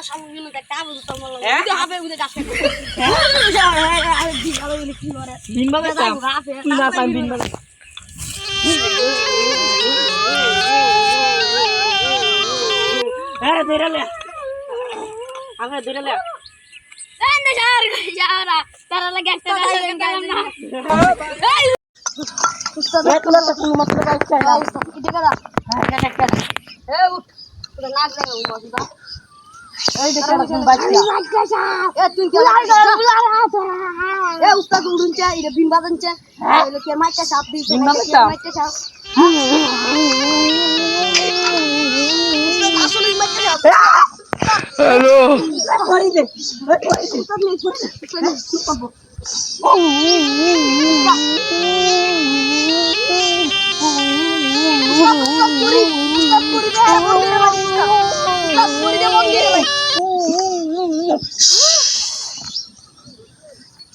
আমার সামনে গেলে একটা আবু তো মারলাম হ্যাঁ? উদে হবে উদে গাছ কেটে আরে দি ভালো বলে কি করে বিন বাজাইতাম তুই না পাইম বিন বাজাই হ্যাঁ ধরে লে তারা লাগে একটা না এই দেখা হ্যাঁ তুমি বাইক এ তুই কে এ উস্তাদ উড়ুন এটা বিন বাদন এলে কে মাইটা সাপ দি বিন বাজান চা? মাইটা সাপ উস্তাদ আসলে মাইটা করি দে নেই পাবো উস্তাদ উস্তাদ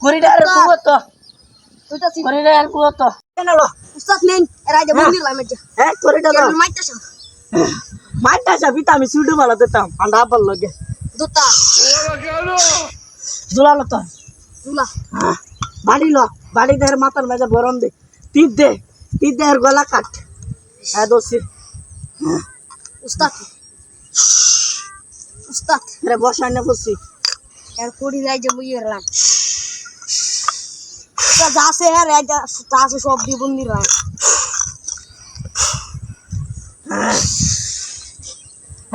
করিডার কুয়ত তুইটা সি করিডার কুয়ত কেন লো? উস্তাদ নেন এরা যে মন্দির লাই মাইটা হ্যাঁ করিডার কে মাইটা সাপ মাইটা যাবি তো আমি সুডু মালা দিতাম আন্ডা বল লগে। দুটা জুলালো তো। দুলা। হ্যাঁ বাড়ি লো বাড়ি দেহের মাথার মেজে বরম দে। তীর দে তীর দেহের গলা কাট। হ্যাঁ দোষী। উস্তাদ। উস্তাদ। রে বসাই না বসি। এর কোড়ি লাই যে মুই এরলাম তা যাসে হ্যাঁ রে যা যাসে সব দিয়ে বন্দির রাখ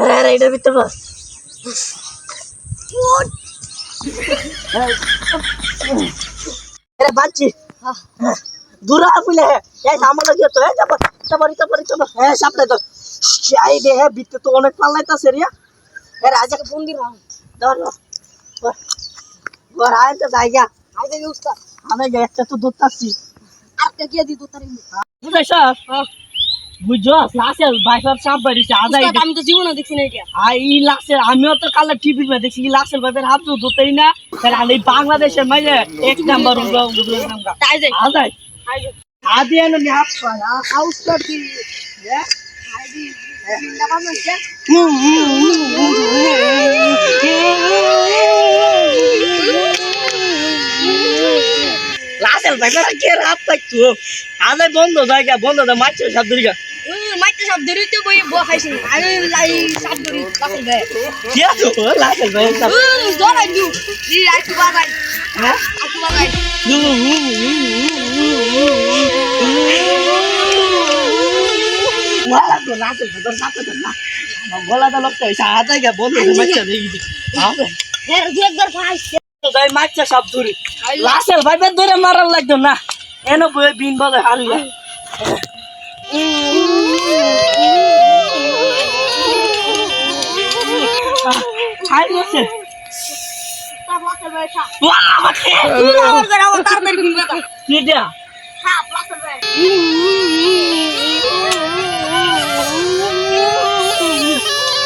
রে রে এটার ভিতরে বস রে বাচ্চি দূরা বলে এই সামনে লাগিয়ে তো এই যাব যাব যাব যাব হ্যাঁ সামনে তো আই দে হ্যাঁ ভিতরে তো অনেক পাল্লাইতাছে রে হ্যাঁ রাজাকে বন্দির রাখ ধর ঘর আয় তো জায়গা আই দেবি উস্তাদ আমি একটা তো দৌড়তাছি আর কে গিয়ে দি তো তারি বুঝাইছ বুঝছ লাস্টের বাইফার চাপ বাড়িছে আদাই আমি তো জীবনে দেখছি না এটা আর এই লাস্টের আমিও তো কালে টিভি মে দেখছি এই লাস্টের বাইফের হাত তো ধরতেই না তাহলে আমি বাংলাদেশের মাঝে এক নাম্বার নাম্বার তাই যাই আদাই আদি এনে নি হাত পায় হাউস কর দি আই দি না বানো কে লাস্টের বাইফার কে রাত পাইতো আদাই বন্ধ জায়গা বন্ধ দা মারছে সব দূরিগা মাইতে সব ধরি তো বই বো খাইছি আমি লাই সব ধরি লাসল বে কি আছে লাস্টের বাইফার দোলাই দিউ ই আই তু বাজাই হ্যাঁ আই তু তো না গলাটা লোকটা গা বন্ধ দেখি হ্যাঁ একবার খাইছে ভাই মারছে সব দূরে লাসেল ভাই ধরে মারার লাগতো, না। এনো বই বিন বলে লাসল বে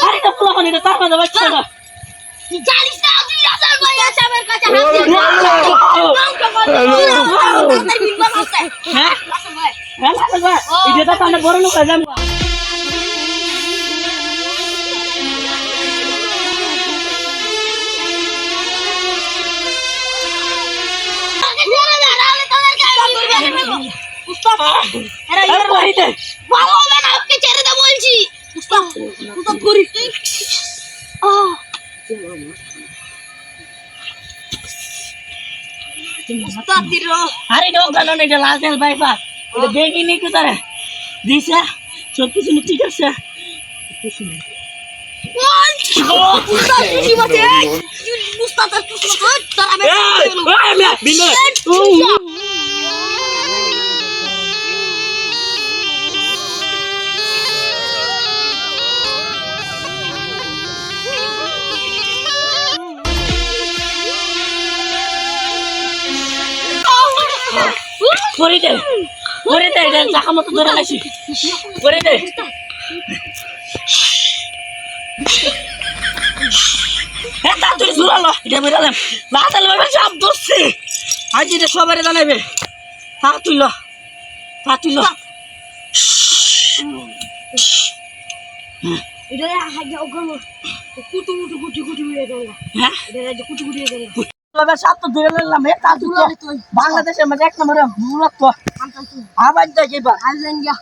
আরে তো পোলা পানি তার মাঝে বাচ্চা বড় লোক ওকে ছেড়ে দে বলছি উস্তাদ উস্তাদ করি আহ উস্তাদ দিল আরে ডোক এটা লাসেল ভাই পা এটা দেখি নি কি তারে দিছে সব কিছু ঠিক আছে উস্তাদ করে দে করে দে এটা জাকা মতো ধরে লাইছি করে দে। হ্যাঁ তাড়াতাড়ি জোরালো এটা বেরালাম লাতাল ভাবে চাপ ধরছে। আজ এটা সবাই জানাবে তা তুইল তা তুইল এটা হাজার কুটু কুটু কুটু কুটু হয়ে গেল। হ্যাঁ? এটা কুটু কুটু হয়ে গেল। বাংলাদেশের মধ্যে এক নম্বরে আবার গিয়া।